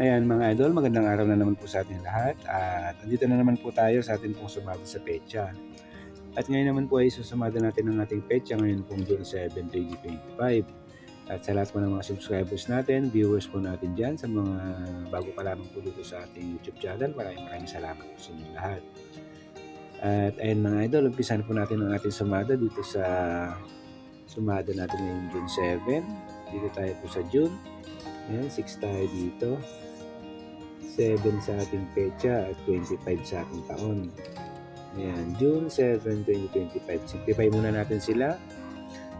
Ayan mga idol, magandang araw na naman po sa ating lahat at andito na naman po tayo sa ating pong sumada sa pecha. At ngayon naman po ay susumada natin ang ating pecha ngayon pong June 7, 2025. At sa lahat po ng mga subscribers natin, viewers po natin dyan, sa mga bago pa lamang po dito sa ating YouTube channel, maraming maraming salamat po sa inyong lahat. At ayun mga idol, umpisan po natin ang ating sumada dito sa sumada natin ngayong June 7. Dito tayo po sa June. Ayan, 6 tayo dito. 7 sa ating pecha at 25 sa ating taon. Ayan, June 7, 2025. Simplify muna natin sila.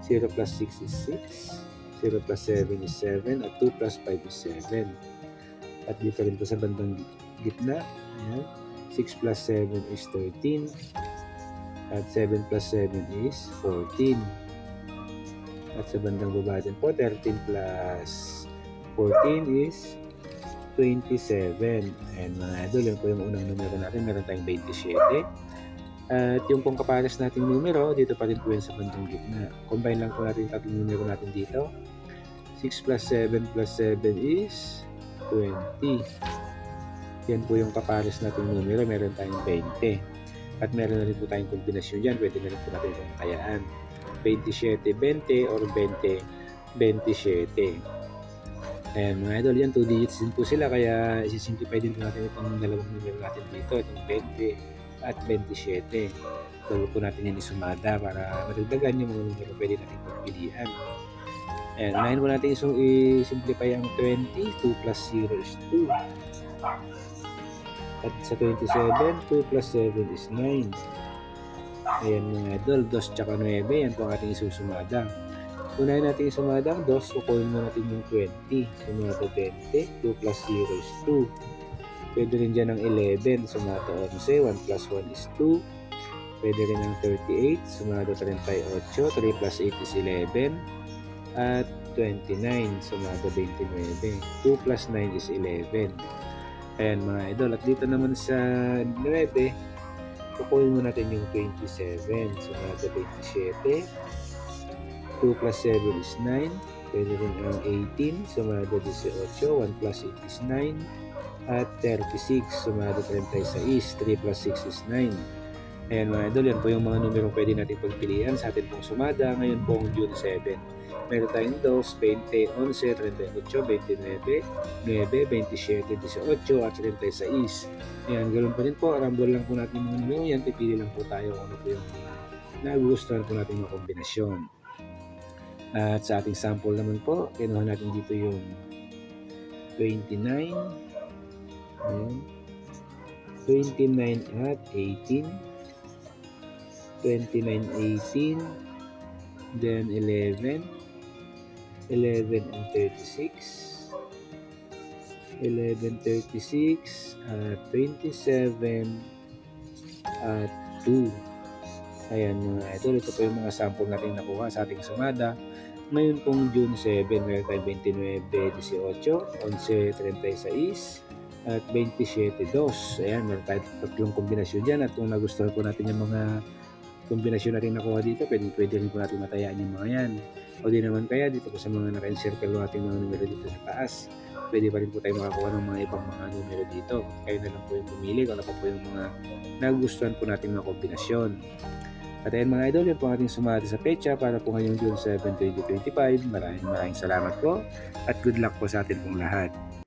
0 plus 6 is 6. 0 plus 7 is 7. At 2 plus 5 is 7. At rin po sa bandang gitna. Ayan. 6 plus 7 is 13. At 7 plus 7 is 14. At sa bandang baba din po, 13 plus 14 is 27. And mga idol, yun po yung unang numero natin. Meron tayong 27. At yung pong kapares nating numero, dito pa rin po yan sa bandang gitna. Combine lang po natin yung tatlong numero natin dito. 6 plus 7 plus 7 is 20. Yan po yung kapares nating numero. Meron tayong 20. At meron na rin po tayong kombinasyon dyan. Pwede na rin po natin itong kayaan. 27-20 or 20-27. Ayan mga idol, yan 2 digits din po sila kaya isisimplify din po natin itong dalawang numero natin dito, itong 20 at 27. So po natin yan isumada para madagdagan yung mga numero pwede natin pagpilian. Ayan, unahin po natin isang i-simplify ang 20, 2 plus 0 is 2. At sa 27, 2 plus 7 is 9. Ayan mga idol, 2 tsaka 9, yan po ang ating isusumada. Unahin natin yung sumada ang 2, kukunin mo natin yung 20. Sumada 20, 2 plus 0 is 2. Pwede rin dyan ang 11, sumada 11, 1 plus 1 is 2. Pwede rin ang 38, sumada 38, 3 plus 8 is 11. At 29, sumada 29. 2 plus 9 is 11. Ayan mga idol. At dito naman sa 9, kukunin mo natin yung 27. Sumada 27. 2 plus 7 is 9. Pwede rin ang 18. Sumada 18. 1 plus 8 is 9. At 36. Sumada 36. 3 plus 6 is 9. Ayan mga idol, yan po yung mga numero pwede natin pagpilian sa atin pong sumada ngayon pong June 7. Meron tayong 2, 20, 11, 38, 29, 9, 27, 18 at 36. Ayan, ganoon pa rin po. Arambol lang po natin mga numero yan. Pipili lang po tayo kung ano po yung nagugustuhan po natin yung kombinasyon. At sa ating sample naman po, kinuha natin dito yung 29. Ayan. 29 at 18. 29, 18. Then 11. 11 and 36. 11, 36. At 27. At 2. Ayan mga idol, ito po yung mga sample natin nakuha sa ating sumada. Ngayon pong June 7, meron tayong 29, 18, 11, 36, at 27, 2. Ayan, meron tayong tatlong kombinasyon dyan. At kung nagustuhan po natin yung mga kombinasyon natin nakuha dito, pwede, pwede rin po natin matayaan yung mga yan. O di naman kaya dito po sa mga naka-encircle natin mga numero dito sa taas, pwede pa rin po tayo makakuha ng mga ibang mga numero dito. Kayo na lang po yung pumili kung ano pa po yung mga nagustuhan po natin mga kombinasyon. At ayun mga idol, yun po ating sumati sa pecha para po ngayong June 7, 2025. Maraming maraming salamat po at good luck po sa atin pong lahat.